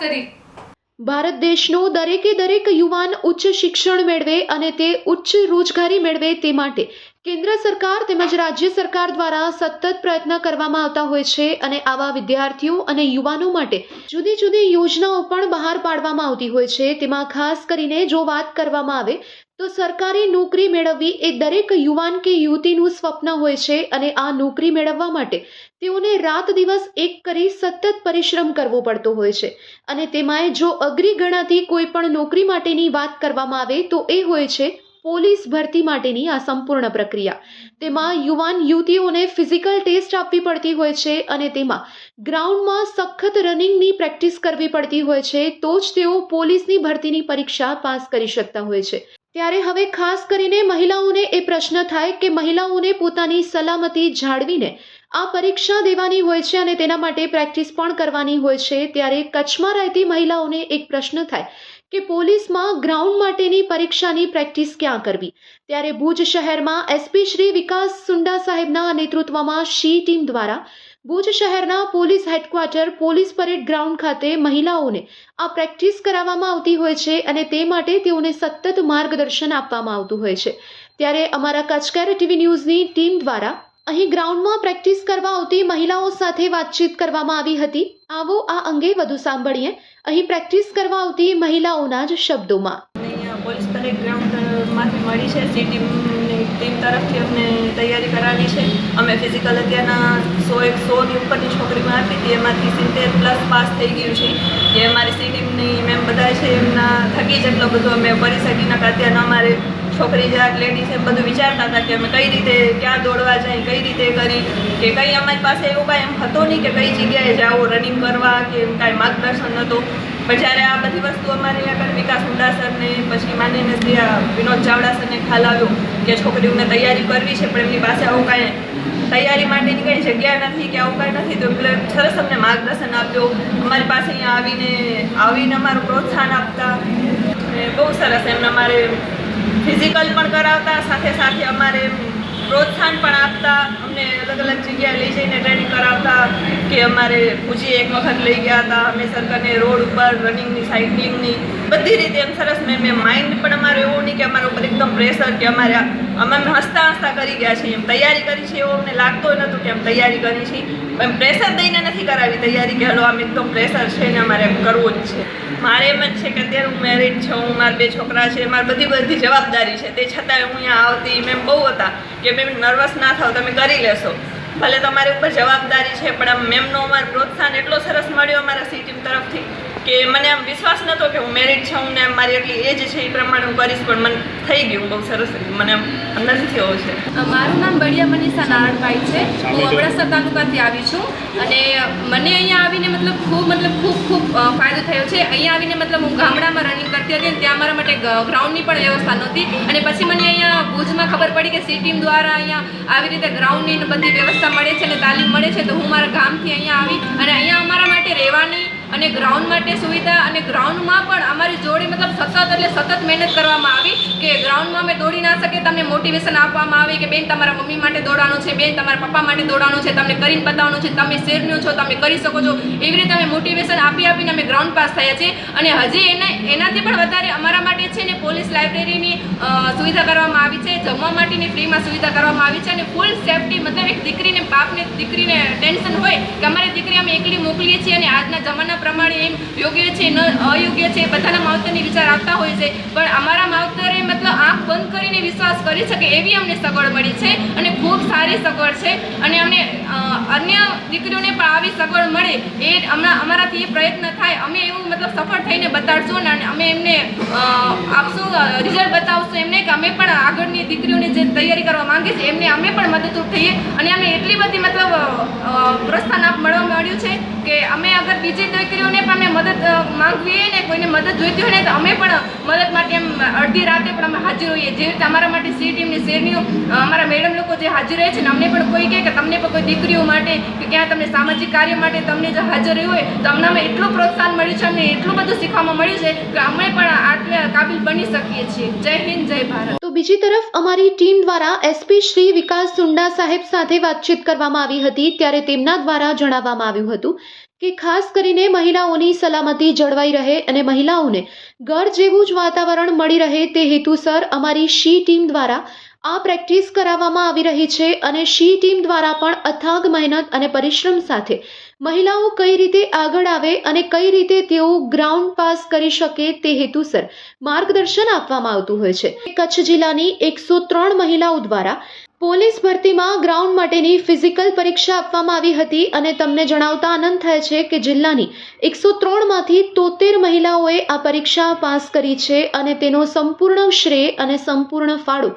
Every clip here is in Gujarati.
કરી. ભારત દેશનો દરેકે દરેક યુવાન ઉચ્ચ શિક્ષણ મેળવે અને તે ઉચ્ચ રોજગારી મેળવે તે માટે કેન્દ્ર સરકાર તેમજ રાજ્ય સરકાર દ્વારા સતત પ્રયત્ન કરવામાં આવતા હોય છે અને આવા વિદ્યાર્થીઓ અને યુવાનો માટે જુદી જુદી યોજનાઓ પણ બહાર પાડવામાં આવતી હોય છે. તેમાં ખાસ કરીને જો વાત કરવામાં આવે તો સરકારી નોકરી મેળવવી એ દરેક યુવાન કે યુવતીનું સ્વપ્ન હોય છે અને આ નોકરી મેળવવા માટે તેઓને રાત દિવસ એક કરી સતત પરિશ્રમ કરવો પડતો હોય છે. અને તેમાંય જો અઘરી ગણાતી કોઈ પણ નોકરી માટેની વાત કરવામાં આવે તો એ હોય છે પોલીસ ભરતી માટેની આ સંપૂર્ણ પ્રક્રિયા. તેમાં યુવાન યુવતીઓને ફિઝિકલ ટેસ્ટ આપવી પડતી હોય છે અને તેમાં ગ્રાઉન્ડમાં સખત રનિંગની પ્રેક્ટિસ કરવી પડતી હોય છે તો જ તેઓ પોલીસની ભરતીની પરીક્ષા પાસ કરી શકતા હોય છે. ત્યારે હવે ખાસ કરીને મહિલાઓને એ પ્રશ્ન થાય કે મહિલાઓને પોતાની સલામતી જાળવીને આ પરીક્ષા દેવાની હોય છે અને તેના માટે પ્રેક્ટિસ પણ કરવાની હોય છે, ત્યારે કચ્છમાં રહેતી મહિલાઓને એક પ્રશ્ન થાય કે પોલીસમાં ગ્રાઉન્ડ માટેની પરીક્ષાની પ્રેક્ટિસ ક્યાં કરવી? ત્યારે ભુજ શહેરમાં એસપી શ્રી વિકાસ સુંડા સાહેબના નેતૃત્વમાં શી ટીમ દ્વારા ભુજ શહેરના police headquarter, police parade ground ખાતે મહિલાઓને આ પ્રેક્ટિસ કરાવવામાં આવતી હોય છે અને તે માટે તેઓને સતત માર્ગદર્શન આપવામાં આવતું હોય છે. ત્યારે અમારા કચકેર ટીવી ન્યૂઝની ટીમ દ્વારા અહીં ગ્રાઉન્ડમાં પ્રેક્ટિસ કરવા આવતી મહિલાઓ સાથે વાતચીત કરવામાં આવી હતી. આવો આ અંગે વધુ સાંભળીએ. અહીં પ્રેક્ટિસ કરવા આવતી મહિલાઓના જ શબ્દોમાં. પોલીસ પરેડ ગ્રાઉન્ડમાંથી મળી છે. સી ટીમની ટીમ તરફથી અમને તૈયારી કરાવી છે. અમે ફિઝિકલ અત્યારના સો એક સોની ઉપરની છોકરીમાં આપી હતી એમાંથી સિત્તેર પ્લસ પાસ થઈ ગયું છે. જે અમારી સી ટીમની મેમ બધા છે, એમના થકી જ એટલો બધો અમે કરી શકી નતા અત્યારના અમારે છોકરી જાત લેડીઝ એમ બધું વિચારતા હતા કે અમે કઈ રીતે ક્યાં દોડવા જાય, કઈ રીતે કરી. કે કંઈ અમારી પાસે એવું કાંઈ એમ હતો નહીં કે કઈ જગ્યાએ જાઓ રનિંગ કરવા કે કાંઈ માર્ગદર્શન નહોતું. પણ જ્યારે આ બધી વસ્તુ અમારે આગળ વિકાસ હુંડા સરને પછી માનીને વિનોદ ચાવડા સરને ખ્યાલ આવ્યો કે છોકરીઓને તૈયારી કરવી છે, પણ એમની પાસે આવું કાંઈ તૈયારી માટેની કંઈ જગ્યા નથી કે આવું કાંઈ નથી, તો એટલે સરસ અમને માર્ગદર્શન આપ્યો અમારી પાસે અહીંયા આવીને આવીને અમારું પ્રોત્સાહન આપતા. બહુ સરસ એમને અમારે ફિઝિકલ પણ કરાવતા, સાથે સાથે અમારે પ્રોત્સાહન પણ આપતા, અમને અલગ અલગ જગ્યાએ લઈ જઈને ટ્રેનિંગ કરાવતા કે અમારે ભુજી એક વખત લઈ ગયા હતા. અમે સરકારને રોડ ઉપર રનિંગની સાયકલિંગની બધી રીતે એમ સરસ મેં મેં માઇન્ડ પણ અમારું એવું નહીં કે અમારા ઉપર એકદમ પ્રેશર કે અમારે અમે હસતા હસતા કરી ગયા છીએ, એમ તૈયારી કરી છે એવું અમને લાગતો નહોતું કે એમ તૈયારી કરી છે એમ પ્રેશર દઈને નથી કરાવી તૈયારી કે હલો, આમ એકદમ પ્રેશર છે ને અમારે એમ કરવું જ છે. મારે એમ જ છે કે અત્યારે હું મેરિડ છું મારા બે છોકરા છે, મારી બધી બધી જવાબદારી છે. તે છતાંય હું અહીંયા આવતી મેમ બહુ હતા કે મેમ નર્વસ ના થાવ, તમે કરી લેશો. ભલે તમારી ઉપર જવાબદારી છે, પણ આમ મેમનો અમારો પ્રોત્સાહન એટલો સરસ મળ્યો અમારા સી ટીમ તરફથી કે મને આમ વિશ્વાસ નહોતો કે હું મેરિડ છું ને મારી એટલી એજ છે એ પ્રમાણે હું કરીશ પણ મને થઈ ગયું બહુ સરસ મને આમ અંદરથી થયો છે. મારું નામ બળિયા મનીષા નારણભાઈ છે. હું અબડાસા તાલુકાથી આવી છું. અને મને અહીંયા આવીને મતલબ ખૂબ મતલબ ખૂબ ખૂબ ફાયદો થયો છે. અહીંયા આવીને મતલબ હું ગામડામાં રનિંગ કરતી હતી ત્યાં મારા માટે ગ્રાઉન્ડની પણ વ્યવસ્થા નહોતી. અને પછી મને અહીંયા ભુજમાં ખબર પડી કે સી ટીમ દ્વારા અહીંયા આવી રીતે ગ્રાઉન્ડની બધી વ્યવસ્થા મળે છે અને તાલીમ મળે છે તો હું મારા ગામથી અહીંયા આવી અને અહીંયા અમારા માટે રહેવાની અને ગ્રાઉન્ડ માટે સુવિધા અને ગ્રાઉન્ડમાં પણ અમારી જોડે મતલબ સતત એટલે સતત મહેનત કરવામાં આવી કે ગ્રાઉન્ડમાં અમે દોડી ના શકીએ, તમને મોટિવેશન આપવામાં આવે કે બેન તમારા મમ્મી માટે દોડવાનું છે, બેન તમારા પપ્પા માટે દોડવાનું છે, તમને કરીને બતાવવાનું છે, તમે શેરનું છો, તમે કરી શકો છો. એવી રીતે અમે મોટિવેશન આપી આપીને અમે ગ્રાઉન્ડ પાસ થયા છીએ અને હજી એના, એનાથી પણ વધારે અમારા માટે છે ને પોલીસ લાઇબ્રેરીની સુવિધા કરવામાં આવી છે, જમવા માટેની ફ્રીમાં સુવિધા કરવામાં આવી છે અને ફૂલ સેફટી મતલબ એક દીકરીને બાપને, દીકરીને ટેન્શન હોય કે અમારી દીકરી અમે એકલી મોકલીએ છીએ અને આજના જમાના પ્રમાણે એમ યોગ્ય છે, ન અયોગ્ય છે, બધાના માવતરની વિચાર આવતા હોય છે. પણ અમારા માવતરે મતલબ આંખ બંધ કરીને વિશ્વાસ કરી શકે એવી અમને સગવડ મળી છે અને ખૂબ સારી સગવડ છે. અને અમને અન્ય દીકરીઓને પણ આવી સગવડ મળે એ હમણાં અમારાથી એ પ્રયત્ન થાય. અમે એવું મતલબ સફળ થઈને બતાડશું અને અમે એમને આપશું રિઝલ્ટ બતાવશું એમને કે અમે પણ આગળની દીકરીઓની જે તૈયારી કરવા માંગે છે એમને અમે પણ મદદરૂપ થઈએ અને અમે એટલી બધી મતલબ પ્રોત્સાહન આપ મળવા માંડ્યું છે કે અમે અગર બીજી દીકરીઓને પણ અમે મદદ માંગવી ને કોઈને મદદ જોઈતી હોય ને તો અમે પણ મદદ માટે એમ અડધી રાતે પણ અમે હાજર જે તમારા માટે સી ટીમની શેરનીઓ અમારા મેડમ લોકો જે હાજર રહે છે ને અમને પણ કોઈ કહે કે તમને પણ કોઈ દીકરીઓ માટે કે ક્યાં તમને સામાજિક કાર્ય માટે તમને જો હાજર રહ્યું હોય, તો અમને અમે એટલું પ્રોત્સાહન મળ્યું છે, અમને એટલું બધું શીખવામાં મળ્યું છે કે અમે પણ આટલે કાબિલ બની શકીએ છીએ. જય હિન્દ, જય ભારત. તો બીજી તરફ અમારી ટીમ દ્વારા એસપી શ્રી વિકાસ સુંડા સાહેબ સાથે વાતચીત કરવામાં આવી હતી, ત્યારે તેમના દ્વારા જણાવવામાં આવ્યું હતું. કે ખાસ કરીને મહિલાઓની સલામતી જળવાઈ રહે અને મહિલાઓને ઘર જેવું જ વાતાવરણ મળી રહે તે હેતુસર અમારી શી ટીમ દ્વારા આ પ્રેક્ટિસ કરાવવામાં આવી રહી છે અને શી ટીમ દ્વારા પણ અથાગ મહેનત અને પરિશ્રમ સાથે મહિલાઓ કઈ રીતે આગળ આવે અને કઈ રીતે તેઓ ગ્રાઉન્ડ પાસ કરી શકે તે હેતુસર માર્ગદર્શન આપવામાં આવતું હોય છે. કચ્છ જિલ્લાની એકસો ત્રણ મહિલાઓ દ્વારા પોલીસ ભરતીમાં ગ્રાઉન્ડ માટેની ફિઝિકલ પરીક્ષા આપવામાં આવી હતી અને તમને જણાવતા આનંદ થાય છે કે જિલ્લાની એકસો ત્રણમાંથી તોતેર મહિલાઓએ આ પરીક્ષા પાસ કરી છે અને તેનો સંપૂર્ણ શ્રેય અને સંપૂર્ણ ફાળો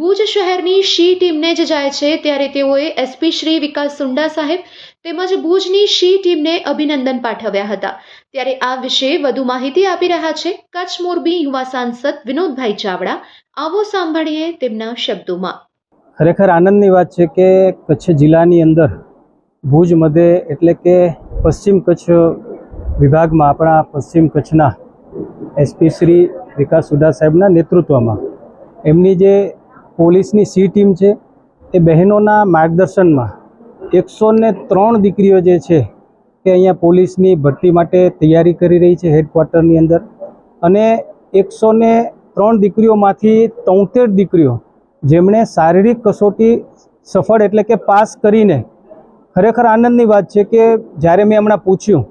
ભુજ શહેરની શી ટીમને જ જાય છે. ત્યારે તેઓએ એસપી શ્રી વિકાસ સુંડા સાહેબ તેમજ ભુજની શી ટીમને અભિનંદન પાઠવ્યા હતા. ત્યારે આ વિશે વધુ માહિતી આપી રહ્યા છે કચ્છ મોરબી યુવા સાંસદ વિનોદભાઈ ચાવડા. આવો સાંભળીએ તેમના શબ્દોમાં. ખરેખર આનંદની વાત છે કે કચ્છ જિલ્લાની અંદર ભુજ મધે એટલે કે પશ્ચિમ કચ્છ વિભાગમાં આપણા પશ્ચિમ કચ્છના એસપી શ્રી વિકાસ સુડા સાહેબના નેતૃત્વમાં એમની જે પોલીસની સી ટીમ છે એ બહેનોના માર્ગદર્શનમાં એકસો ને ત્રણ દીકરીઓ જે છે કે અહીંયા પોલીસની ભરતી માટે તૈયારી કરી રહી છે હેડક્વાર્ટરની અંદર અને એકસો ને ત્રણ દીકરીઓમાંથી તોતેર દીકરીઓ જેમણે શારીરિક કસોટી સફળ એટલે કે પાસ કરીને ખરેખર આનંદની વાત છે કે જ્યારે મેં હમણાં પૂછ્યું,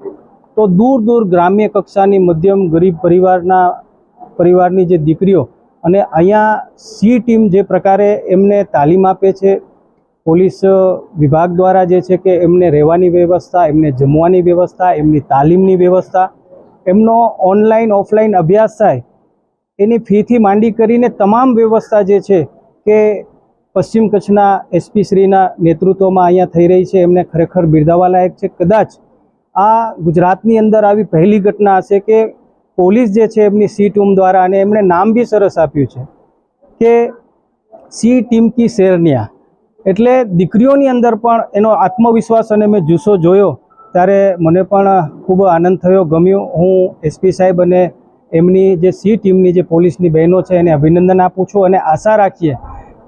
તો દૂર દૂર ગ્રામ્ય કક્ષાની મધ્યમ ગરીબ પરિવારના, પરિવારની જે દીકરીઓ અને અહીંયા સી ટીમ જે પ્રકારે એમને તાલીમ આપે છે, પોલીસ વિભાગ દ્વારા જે છે કે એમને રહેવાની વ્યવસ્થા, એમને જમવાની વ્યવસ્થા, એમની તાલીમની વ્યવસ્થા, એમનો ઓનલાઈન ઓફલાઈન અભ્યાસ થાય, એની ફીથી માંડી કરીને તમામ વ્યવસ્થા જે છે કે પશ્ચિમ કચ્છના એસપી શ્રીના નેતૃત્વમાં અહીંયા થઈ રહી છે. એમને ખરેખર બિરદાવાલાયક છે. કદાચ આ ગુજરાતની અંદર આવી પહેલી ઘટના હશે કે પોલીસ જે છે એમની સી ટીમ દ્વારા અને એમણે નામ બી સરસ આપ્યું છે કે સી ટીમ કી શેરનિયા. એટલે દીકરીઓની અંદર પણ એનો આત્મવિશ્વાસ અને મેં જુસ્સો જોયો ત્યારે મને પણ ખૂબ આનંદ થયો, ગમ્યું. હું એસપી સાહેબ અને એમની જે સી ટીમની જે પોલીસની બહેનો છે એને અભિનંદન આપું છું અને આશા રાખીએ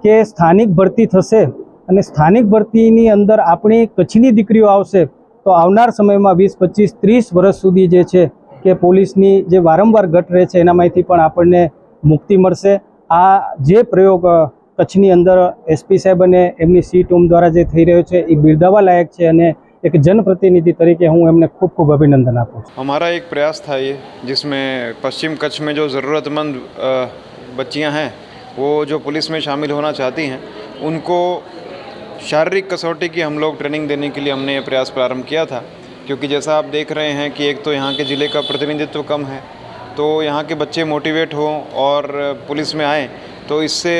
કે સ્થાનિક ભરતી થશે અને સ્થાનિક ભરતીની અંદર આપણી કચ્છની દીકરીઓ આવશે તો આવનાર સમયમાં વીસ પચીસ ત્રીસ વર્ષ સુધી જે છે કે પોલીસની જે વારંવાર ઘટ રહે છે એનામાંથી પણ આપણને મુક્તિ મળશે આ જે પ્રયોગ અ, કચ્છની અંદર એસપી સાહેબ અને એમની સી ટીમ દ્વારા જે થઈ રહ્યો છે એ બિરદાવવા લાયક છે અને એક જનપ્રતિનિધિ તરીકે હું એમને ખૂબ ખૂબ અભિનંદન આપું છું हमारा एक प्रयास था ये जिसमें पश्चिम कच्छ में जो ज़रूरतमंद अ, बच्चियां हैं वो जो पुलिस में शामिल होना चाहती हैं, उनको शारीरिक कसौटी की हम लोग ट्रेनिंग देने के लिए हमने ये प्रयास प्रारंभ किया था। क्योंकि जैसा आप देख रहे हैं कि एक तो यहाँ के ज़िले का प्रतिनिधित्व कम है तो यहाँ के बच्चे मोटिवेट हों और पुलिस में आएँ तो इससे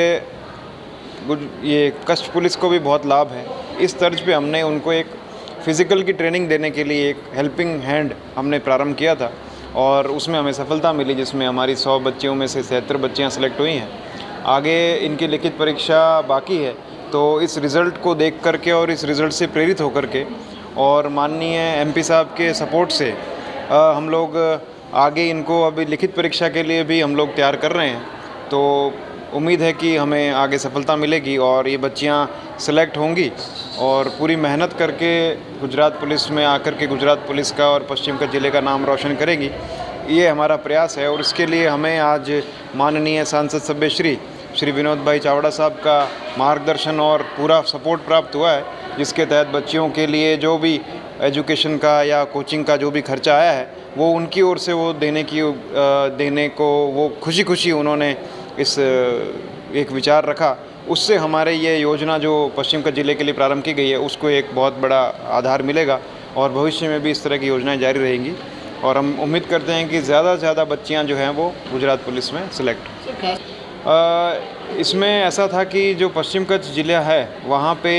ये कच्छ पुलिस को भी बहुत लाभ है। इस तर्ज पे हमने उनको एक फ़िज़िकल की ट्रेनिंग देने के लिए एक हेल्पिंग हैंड हमने प्रारंभ किया था, और उसमें हमें सफलता मिली जिसमें हमारी सौ बच्चियों में से सत्तर बच्चियाँ सेलेक्ट हुई हैं। आगे इनकी लिखित परीक्षा बाकी है तो इस रिज़ल्ट को देख करके और इस रिज़ल्ट से प्रेरित होकर के और माननीय एमपी साहब के सपोर्ट से अ, हम लोग आगे इनको अभी लिखित परीक्षा के लिए भी हम लोग तैयार कर रहे हैं। तो उम्मीद है कि हमें आगे सफलता मिलेगी और ये बच्चियाँ सेलेक्ट होंगी और पूरी मेहनत करके गुजरात पुलिस में आकर के गुजरात पुलिस का और पश्चिम का ज़िले का नाम रोशन करेगी। ये हमारा प्रयास है और इसके लिए हमें आज माननीय सांसद सभ्य श्री विनोद भाई चावड़ा साहब का मार्गदर्शन और पूरा सपोर्ट प्राप्त हुआ है, जिसके तहत बच्चियों के लिए जो भी एजुकेशन का या कोचिंग का जो भी खर्चा आया है, वो उनकी ओर से वो देने की देने को वो खुशी खुशी उन्होंने इस एक विचार रखा। उससे हमारे ये योजना जो पश्चिम कच्छ ज़िले के लिए प्रारंभ की गई है, उसको एक बहुत बड़ा आधार मिलेगा और भविष्य में भी इस तरह की योजनाएँ जारी रहेंगी। और हम उम्मीद करते हैं कि ज़्यादा से ज़्यादा बच्चियाँ जो हैं वो गुजरात पुलिस में सिलेक्ट इसमें ऐसा था कि जो पश्चिम कच्छ ज़िला है वहाँ पे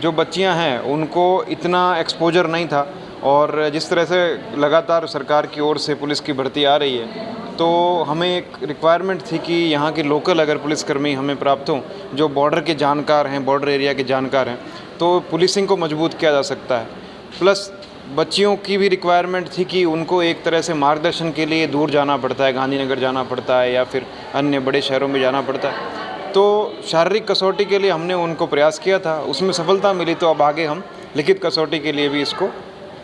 जो बच्चियाँ हैं उनको इतना एक्सपोजर नहीं था और जिस तरह से लगातार सरकार की ओर से पुलिस की भर्ती आ रही है तो हमें एक रिक्वायरमेंट थी कि यहाँ के लोकल अगर पुलिसकर्मी हमें प्राप्त हों जो बॉर्डर के जानकार हैं बॉर्डर एरिया के जानकार हैं तो पुलिसिंग को मज़बूत किया जा सकता है। प्लस बच्चियों की भी रिक्वायरमेंट थी कि उनको एक तरह से मार्गदर्शन के लिए दूर जाना पड़ता है, गांधीनगर जाना पड़ता है या फिर अन्य बड़े शहरों में जाना पड़ता है। तो शारीरिक कसौटी के लिए हमने उनको प्रयास किया था, उसमें सफलता मिली तो अब आगे हम लिखित कसौटी के लिए भी इसको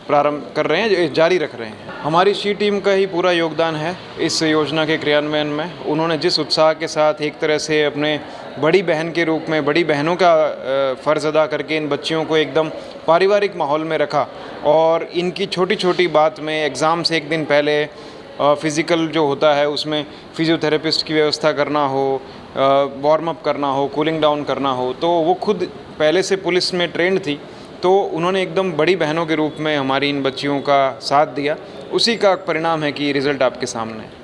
प्रारंभ कर रहे हैं जारी रख रहे हैं। हमारी शी टीम का ही पूरा योगदान है इस योजना के क्रियान्वयन में। उन्होंने जिस उत्साह के साथ एक तरह से अपने बड़ी बहन के रूप में, बड़ी बहनों का फ़र्ज़ अदा करके इन बच्चियों को एकदम पारिवारिक माहौल में रखा और इनकी छोटी छोटी बात में एग्ज़ाम से एक दिन पहले फ़िज़िकल जो होता है, उसमें फिजियोथेरेपिस्ट की व्यवस्था करना हो वार्म अप करना हो, कूलिंग डाउन करना हो तो वो खुद पहले से पुलिस में ट्रेंड थी। तो उन्होंने एकदम बड़ी बहनों के रूप में हमारी इन बच्चियों का साथ दिया उसी का परिणाम है कि रिज़ल्ट आपके सामने है